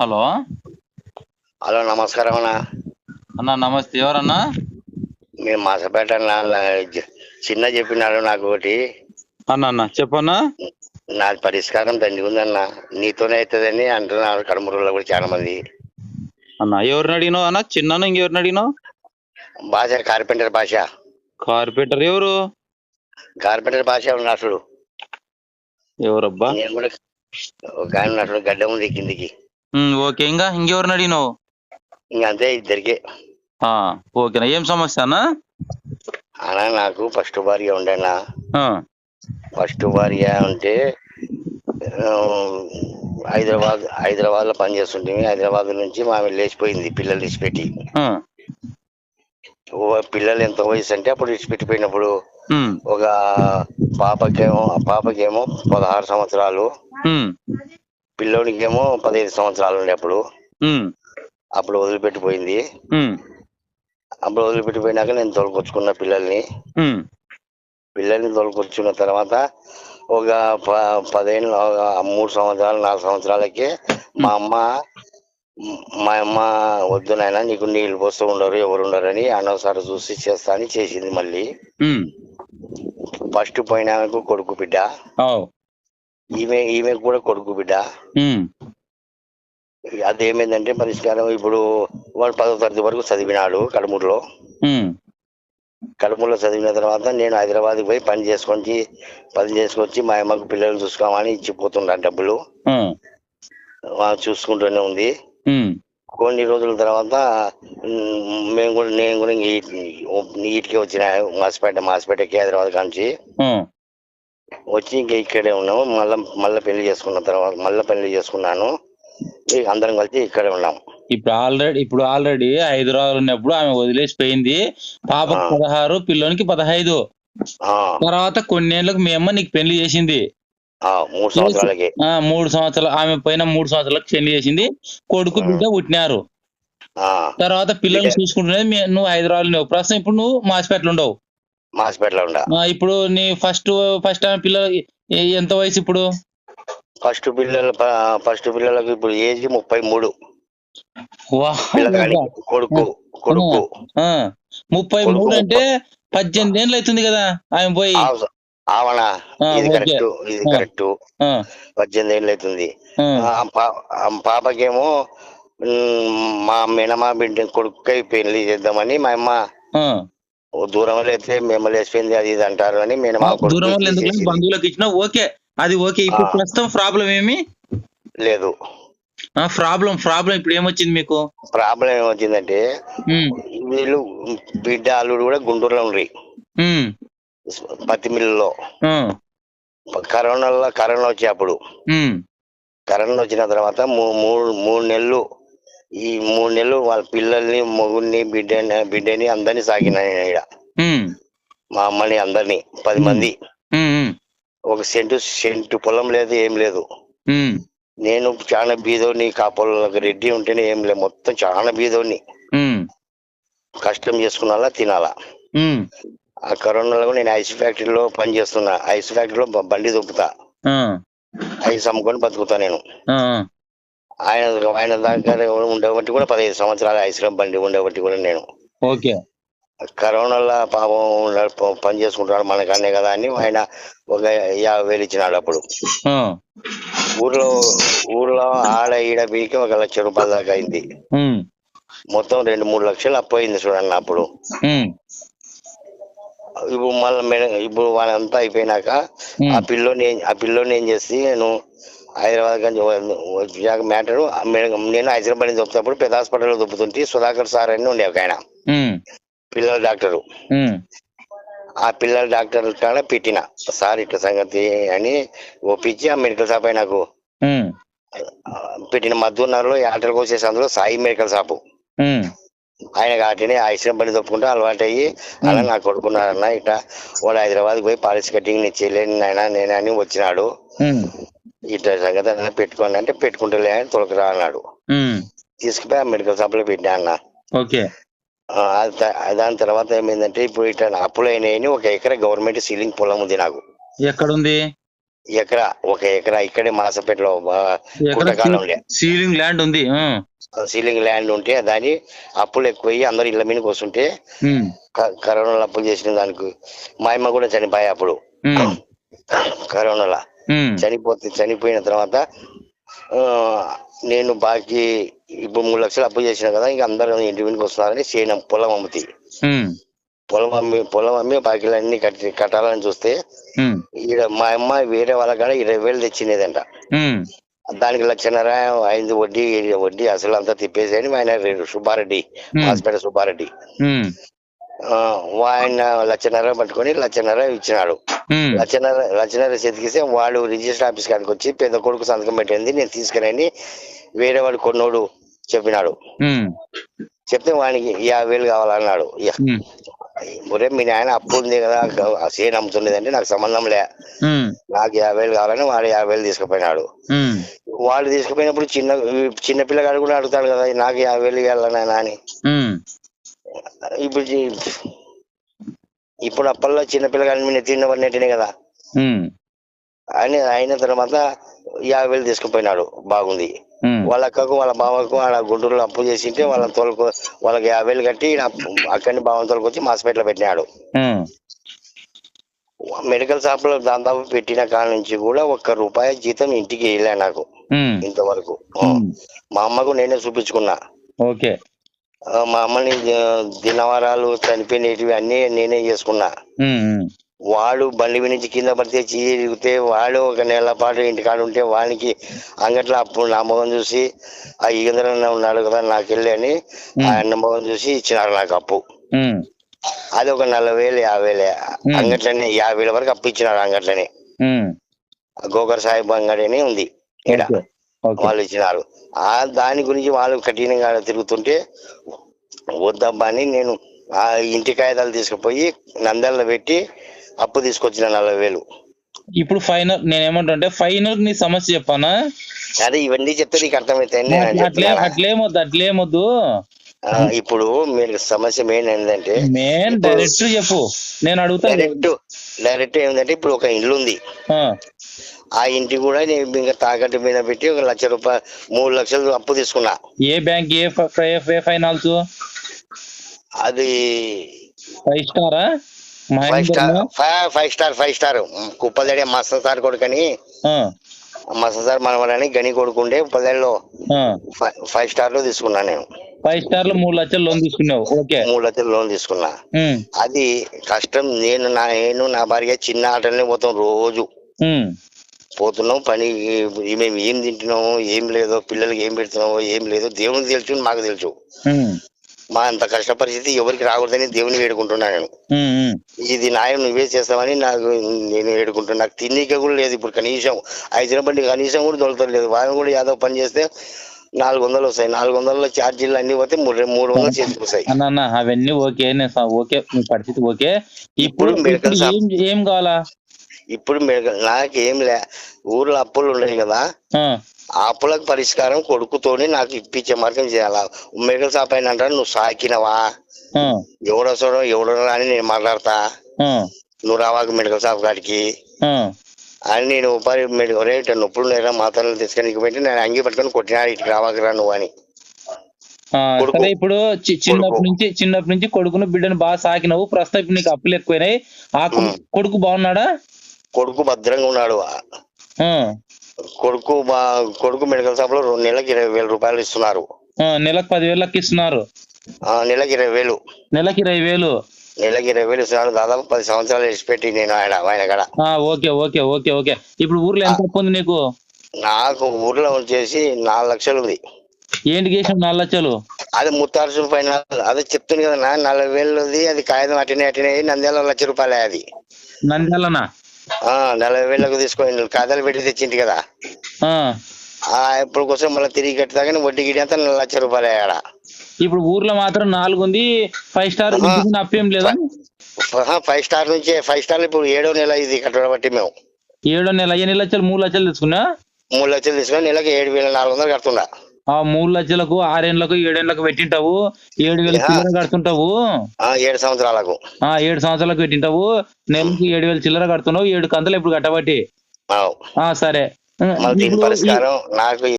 Hello hello నమస్కారం అన్న. అన్న నమస్తే. ఎవరన్నా? మేము మాసపేట. నా- చిన్న చెప్పినాడు నాకు ఒకటి. అన్న అన్న చెప్పన్నా? నాది పరిష్కారం దండి ఉందన్న నీతోనే అవుతుందని అంటున్నారు కడుమూరులో కూడా చాలా మంది అన్న ఎవరిని అడిగినావు అన్న? చిన్న ఇంకెవరిని అడిగినావు? భాష కార్పెంటర్ భాష. కార్పెంటర్ ఎవరు? కార్పెంటర్ భాష ఉన్నట్లు ఎవరబ్బా? నేను కూడా ఒక ఆయన ఉన్నట్లు గడ్డ ఉంది కిందికి. ఓకే. ఇంకా ఇంకెవరిని అడిగినావు ఇంక అంతే ఇద్దరికి. ఓకేనా ఏం సమస్య అన్న? అన్న నాకు ఫస్ట్ భార్య ఉండేనా ఫస్ట్ భార్య ఉంటే ఆ, హైదరాబాద్ హైదరాబాద్లో పనిచేస్తుంటే హైదరాబాద్ నుంచి మా లేచిపోయింది పిల్లలు ఇచ్చిపెట్టి పిల్లలు ఎంత వయసు అంటే అప్పుడు ఇచ్చిపెట్టిపోయినప్పుడు ఒక పాపకేమో పాపకేమో పదహారు సంవత్సరాలు. పిల్లోడికేమో పదిహేను సంవత్సరాలు ఉండే అప్పుడు అప్పుడు వదిలిపెట్టిపోయింది. అప్పుడు వదిలిపెట్టిపోయినాక నేను తోలుకొచ్చుకున్న పిల్లల్ని. పిల్లల్ని తోలుకొచ్చుకున్న తర్వాత ఒక పదిహేను మూడు సంవత్సరాలు నాలుగు సంవత్సరాలకి మా అమ్మ మా అమ్మ వద్దు నాయన నీకు నీళ్ళు పోస్తూ ఉండరు ఎవరు ఉండరని అనవసరం చూసి చేస్తా అని చేసింది మళ్ళీ. ఫస్ట్ పోయినాకు కొడుకు బిడ్డ. ఈమె ఈమె కూడా కొడుకు బిడ్డ అదేమైందంటే పరిష్కారం ఇప్పుడు వాడు పదో తరగతి వరకు చదివినాడు కడమూరులో కడమూరులో చదివిన తర్వాత నేను హైదరాబాద్కి పోయి పని చేసుకొని పని చేసుకొచ్చి మా అమ్మకు పిల్లలు చూసుకోమని ఇచ్చిపోతున్నాను డబ్బులు చూసుకుంటూనే ఉంది కొన్ని రోజుల తర్వాత మేము కూడా నేను కూడా నీటికి వచ్చిన మాసిపేట మాసిపేటకి హైదరాబాద్ కాంచి ఆ, వచ్చి ఇంక ఇక్కడే ఉన్నాము. మళ్ళీ మళ్ళీ పెళ్ళి చేసుకున్న తర్వాత మళ్ళీ పెళ్ళి చేసుకున్నాను. అందరం కలిసి ఇక్కడే ఉన్నాం. ఇప్పుడు ఆల్రెడీ ఇప్పుడు ఆల్రెడీ హైదరాబాద్ ఉన్నప్పుడు ఆమె వదిలేసిపోయింది పాపకు ఆ. పదహారు పిల్లోనికి పదహైదు. ఆ, తర్వాత కొన్నేళ్ళకు మీ అమ్మ నీకు పెళ్ళి చేసింది. ఆ, మూడు సంవత్సరాలకి. ఆ మూడు సంవత్సరాలు ఆమె పైన మూడు సంవత్సరాలకు పెళ్ళి చేసింది. కొడుకు బిడ్డ పుట్టినారు. ఆ, తర్వాత పిల్లల్ని చూసుకుంటున్నది నువ్వు హైదరాబాద్ ఉన్నావు. ప్రస్తుతం ఇప్పుడు నువ్వు మాసిపేటలో ఉండవు. మాసిపేటలో ఉండ. ఇప్పుడు నీ ఫస్ట్ ఫస్ట్ ఆమె పిల్లలు ఎంత వయసు ఇప్పుడు? ఫస్ట్ పిల్లల ఫస్ట్ పిల్లలకు ఇప్పుడు ఏజ్ ముప్పై మూడు. కొడుకు కొడుకు. ముప్పై మూడు అంటే పద్దెనిమిది ఏళ్ళు అవుతుంది కదా ఆమె పోయి. ఆ, ఇది. కరెక్ట్ ఇది. కరెక్ట్. పద్దెనిమిది ఏళ్ళు అవుతుంది. పాపకేమో మా మేనమా బిడ్డ కొడుకై పెళ్ళి చేద్దామని మా అమ్మ దూరం లేస్తే మేము లేచిపోయింది అది ఇది అంటారు అని కొడుకు దూరం ఎందుకు. బంధువులకు ఇచ్చినా ఓకే అది ఓకే. ఇప్పుడు. ప్రస్తుతం ప్రాబ్లం ఏమి? లేదు. ఆ ప్రాబ్లం ప్రాబ్లం ఇప్పుడు ఏమొచ్చింది మీకు? ప్రాబ్లం ఏమొచ్చిందంటే వీళ్ళు బిడ్డ అల్లుడు కూడా గుంటూరులో ఉండ్రి. పత్తి మిల్లులో కరోనాలో కరోనా వచ్చే అప్పుడు. కరోనా వచ్చిన తర్వాత మూడు మూడు నెలలు ఈ మూడు నెలలు వాళ్ళ పిల్లల్ని మొగుడిని బిడ్డని బిడ్డని అందరినీ సాకిన ఉమ్, మా అమ్మని అందరినీ పది మంది. ఒక సెంటు సెంటు పొలం లేదు ఏం లేదు. నేను చాలా బీదోని కాపోళ్ళకి రెడ్డి ఉంటేనే ఏం లేదు. మొత్తం చాలా బీదోని కష్టం చేసుకున్నాలా తినాలా? ఆ కరోనాలో నేను ఐస్ ఫ్యాక్టరీలో పని చేస్తున్నా. ఐస్ ఫ్యాక్టరీలో బండి దొప్పుతా ఐస్ అమ్ముకొని బతుకుతా నేను. ఆయన ఆయన దగ్గర ఉండేబట్టి కూడా పదిహేను సంవత్సరాలు ఐస్ క్రీమ్ బండి ఉండేబట్టి కూడా నేను. ఓకే. కరోనాలో పాపం పని చేసుకుంటాడు మనకన్నే కదా అని ఆయన ఒక యాభై వేలు ఇచ్చినాడు అప్పుడు. ఊర్లో ఊర్లో ఆడ ఈడ బీకి ఒక లక్ష రూపాయల దాకా అయింది. మొత్తం రెండు మూడు లక్షలు అప్పు అయింది చూడండి అప్పుడు. ఇప్పుడు మళ్ళీ ఇప్పుడు వాళ్ళంతా అయిపోయినాక ఆ పిల్లోని ఆ పిల్లోని ఏం చేసి నేను హైదరాబాద్ కానీ మ్యాటర్. నేను హైదరాబాద్ నుంచి దొప్పుతున్నప్పుడు పెద్ద హాస్పిటల్లో దొప్పుతుంటే సుధాకర్ సార్ అని ఉండే ఒక ఆయన. పిల్లల డాక్టరు. ఆ పిల్లల డాక్టర్ కాడ పెట్టిన. సార్ ఇట్లా సంగతి అని ఒప్పించి ఆ మెడికల్ షాప్ నాకు పెట్టిన మధునగర్లో యాటలు కోసేసి అందులో సాయి మెడికల్ షాపు. ఆయన కాబట్టి ఐశ్వర్యం పని తప్పుకుంటే అలవాటు అయ్యి అలా నా కొడుకున్నారన్న ఇట్లా వాడు హైదరాబాద్ పోయి పాలసీ కట్టింగ్ నేను చేయలేను నాయన నేను అని వచ్చినాడు ఇట్లా సంగతి పెట్టుకోండి అంటే పెట్టుకుంటలే అని తొలకరా అన్నాడు తీసుకుపోయి మెడికల్ షాప్లో పెట్టినా అన్న. ఓకే. దాని తర్వాత ఏమైందంటే ఇప్పుడు ఇట్లా అప్పులు అయినాయని ఒక ఎకరా గవర్నమెంట్ సీలింగ్ పొలం ఉంది నాకు. ఎక్కడుంది? ఎకరా ఒక ఎకరా ఇక్కడే మాసపేటలో సీలింగ్ ల్యాండ్ ఉంది. సీలింగ్ ల్యాండ్ ఉంటే దాని అప్పులు ఎక్కువయ్యి అందరు ఇళ్ళ మీదకి వస్తుంటే ఉమ్, క- కరోనాలో అప్పులు చేసిన దానికి మా అమ్మ కూడా చనిపోయా అప్పుడు. కరోనాలో. చనిపోతే చనిపోయిన తర్వాత నేను బాకీ ఇప్పుడు మూడు లక్షలు అప్పు చేసిన కదా ఇంకా అందరూ ఇంటి మీదకి వస్తున్నారని చేయను పొలం అమ్ముతి. పొలం అమ్మి పొలం అమ్మి బాకీలన్నీ కట్టి కట్టాలని చూస్తే ఈడ మా అమ్మ వేరే వాళ్ళ కాడ ఇరవై వేలు తెచ్చినదంట. దానికి లక్షన్నర ఐదు వడ్డీ వడ్డీ అసలు అంతా తిప్పేసేయని ఆయన రే- సుబ్బారెడ్డి. హాస్పిటల్ సుబ్బారెడ్డి. ఆయన లక్షన్నర పట్టుకొని లక్షన్నర ఇచ్చినాడు. లక్షన్నర లక్షన్నర చేతికిస్తే వాడు రిజిస్టర్ ఆఫీస్ కాడికి వచ్చి పెద్ద కొడుకు సంతకం పెట్టింది నేను తీసుకురండి వేరే వాడు కొన్నోడు చెప్పినాడు. చెప్తే వానికి యాభై వేలు కావాలన్నాడు. ఒరే మీ నాయన అప్పు ఉంది కదా సేన్ అమ్ముతుండేదంటే నాకు సంబంధం లే. నాకు యాభై వేలు కావాలని వాడు యాభై వేలు తీసుకుపోయినాడు. వాళ్ళు తీసుకుపోయినప్పుడు చిన్న చిన్న పిల్లగాడు కూడా అడుగుతాడు కదా నాకు యాభై వేలు ఇవ్వాలన్నా అని ఇప్పుడు ఇప్పుడు అప్పల్లో చిన్న పిల్లగాడి మీద తిన్నవన్నట్టునే కదా. అని అయిన తర్వాత యాభై వేలు తీసుకుపోయినాడు బాగుంది. వాళ్ళ అక్కకు వాళ్ళ బావకు వాళ్ళ గుంటూరులో అప్పు చేసింటే వాళ్ళని తోలుకు వాళ్ళకి యాభై వేలు కట్టి అక్కడిని బావని తోలుకొచ్చి హాస్పిటల్ పెట్టినాడు. మెడికల్ షాప్లో దాదాపు పెట్టిన కాడ నుంచి కూడా ఒక్క రూపాయి జీతం ఇంటికి వెళ్ళా నాకు. ఇంతవరకు. మా అమ్మకు నేనే చూపించుకున్నా. ఓకే. మా అమ్మని దినవరాలు చనిపోయినవి అన్నీ నేనే చేసుకున్నా. వాడు బండి నుంచి కింద పడితే చీరిగితే వాడు ఒక నెల పాటు ఇంటికాడ ఉంటే వానికి అంగట్లో అప్పుడు నా మొహం చూసి ఆ ఈగందరన్న ఉన్నాడు కదా నాకు వెళ్ళి అని ఆయన మొహం చూసి ఇచ్చినారు నాకు అప్పు. అది ఒక నలభై వేలు యాభై వేలే. అంగట్లనే యాభై వేల వరకు అప్పు ఇచ్చినారు అంగట్లనే. గోకర్ సాహిబ్ అంగడి అని ఉంది ఇక్కడ వాళ్ళు ఇచ్చినారు. ఆ దాని గురించి వాళ్ళు కఠినంగా తిరుగుతుంటే వద్దబ్బా అని నేను ఆ ఇంటి కాగితాలు తీసుకుపోయి నందల్లో పెట్టి అప్పు తీసుకొచ్చిన నలభై వేలు. ఇప్పుడు ఫైనల్ నేను ఏమంటుంటే ఫైనల్ నీ సమస్య చెప్పానా? అదే ఇవన్నీ చెప్తే నీకు అర్థమైతే అట్లే? అట్లేమొద్దు అట్లేమొద్దు ఇప్పుడు మీరు సమస్య మెయిన్ ఏంటంటే మెయిన్ డైరెక్ట్ చెప్పు. నేను అడుగుతాను డైరెక్ట్ డైరెక్ట్ ఏంటంటే ఇప్పుడు ఒక ఇల్లు ఉంది ఆ, ఇంటి కూడా నేను ఇంకా తాకట్టు మీద పెట్టి ఒక లక్ష రూపాయలు మూడు లక్షలు అప్పు తీసుకున్నా. ఏ బ్యాంక్ ఏ ఏ ఫైనాన్స్? అది five స్టారా? Five star five five star five star. కుప్పదడే Mastan sir కొడుకని మస్తన్ సార్ మనవడని గని కొడుకుండే ఫైవ్ ఫైవ్ స్టార్లో తీసుకున్నా నేను. ఫైవ్ స్టార్లో మూడు లక్షలు లోన్ తీసుకున్నావు. ఓకే. మూడు లక్షలు లోన్ తీసుకున్నా. అది కష్టం. నేను నా నేను నా భార్య చిన్న ఆటలనే పోతాం రోజు. పోతున్నాం పని మేము ఏం తింటున్నామో ఏం లేదో పిల్లలకి ఏం పెడుతున్నామో ఏం లేదో దేవునికి తెలుసు మాకు తెలుసు. మా అంత కష్ట పరిస్థితి ఎవరికి రాకూడదని దేవుని వేడుకుంటున్నా నేను. ఇది న్యాయం నువ్వే చేస్తావని నాకు నేను వేడుకుంటున్నా. నాకు తిన్నీక కూడా లేదు ఇప్పుడు కనీసం. ఐదు బండి కనీసం కూడా దొరకలేదు. వాళ్ళు కూడా యాదవ్ పని చేస్తే నాలుగు వందలు వస్తాయి. నాలుగు వందల ఛార్జీలు అన్ని పోతే మూడు మూడు వందలు చేతికి వస్తాయి. అన్న అవన్నీ ఓకే ఓకే మీ పరిస్థితి ఓకే. ఇప్పుడు ఏం ఏం కావాలా? ఇప్పుడు నాకేం లే ఊర్లో అప్పులు ఉన్నాయి కదా. ఆ, అప్పులకు పరిష్కారం కొడుకుతోని నాకు ఇప్పించే మార్గం చేయాలా? మెడికల్ షాప్ అయిన అంటారు నువ్వు సాకినవా? ఆ, ఎవడొస్తాడో ఎవడో అని నేను మాట్లాడతా. నువ్వు రావాకు మెడికల్ షాప్ కాడికి. అని నేను ఉపాధి మెడికల్ రేట్ నొప్పులు లేదా మాత్రలు తీసుకొని పెట్టి నేను అంగి పట్టుకొని కొట్టినా ఇటు రావాకరా నువ్వు అని. సరే ఇప్పుడు చిన్నప్పటి. నుంచి చిన్నప్పటి నుంచి కొడుకును బిడ్డను బాగా సాకినావు ప్రస్తుతం ఇప్పుడు నీకు అప్పులు ఎక్కువైనాయి. ఆ. కొడుకు బాగున్నాడా? కొడుకు భద్రంగా ఉన్నాడు. కొడుకు బా కొడుకు మెడికల్ షాప్లో రెండు నెలలకు ఇరవై వేల రూపాయలు ఇస్తున్నారు. నెలకు పదివేలు లెక్క ఇస్తున్నారు. ఆ నెలకి ఇరవై వేలు. నెలకి ఇరవై వేలు. నెలకి ఇరవై వేలు ఇస్తున్నారు దాదాపు పది సంవత్సరాలు ఇచ్చిపెట్టి నేను ఆయన ఆయన కాడ. Okay okay okay okay. ఇప్పుడు ఊర్లో ఎంత అప్పు ఉంది నీకు? నాకు ఊర్లో వచ్చేసి నాలుగు లక్షలు ఉంది. ఏంటి చేసిన నాలుగు లక్షలు? అది ముత్తార్సు పైన అదే చెప్తుంది కదా నా నలభై వేలుది అది కాగితం అటనే అటనే నెల లక్ష రూపాయలే అది. నంద్యాలనా? నలభై వేలకు తీసుకొని కాదాలు పెట్టి తెచ్చింటి కదా. ఇప్పుడు కోసం మళ్ళీ తిరిగి కట్టిదాకా వడ్డీ గిడి అంతా లక్ష రూపాయలే ఆడ. ఇప్పుడు ఊర్లో మాత్రం నాలుగు ఉంది ఫైవ్ స్టార్ అప్పేం లేదా? ఫైవ్ స్టార్ నుంచి ఫైవ్ స్టార్ ఇప్పుడు ఏడో నెల ఇది కట్టడం బట్టి మేము. ఏడో నెల ఎన్ని లక్షలు మూడు లక్షలు తీసుకున్నా? మూడు లక్షలు తీసుకొని నెలకి ఏడు వేల నాలుగు వందలు కడుతుండా ఆ మూడు లక్షలకు ఆరేళ్ళకు ఏడేళ్ళకు పెట్టింటావు? ఏడు వేలు. చిల్లర కడుతుంటావు? ఆ ఏడు సంవత్సరాలకు. ఆ ఏడు సంవత్సరాలకు పెట్టింటావు? నెలకి ఏడు వేలు చిల్లర కడుతున్నావు? ఏడు కంతలు ఇప్పుడు కట్టబట్టి? సరే. నాకు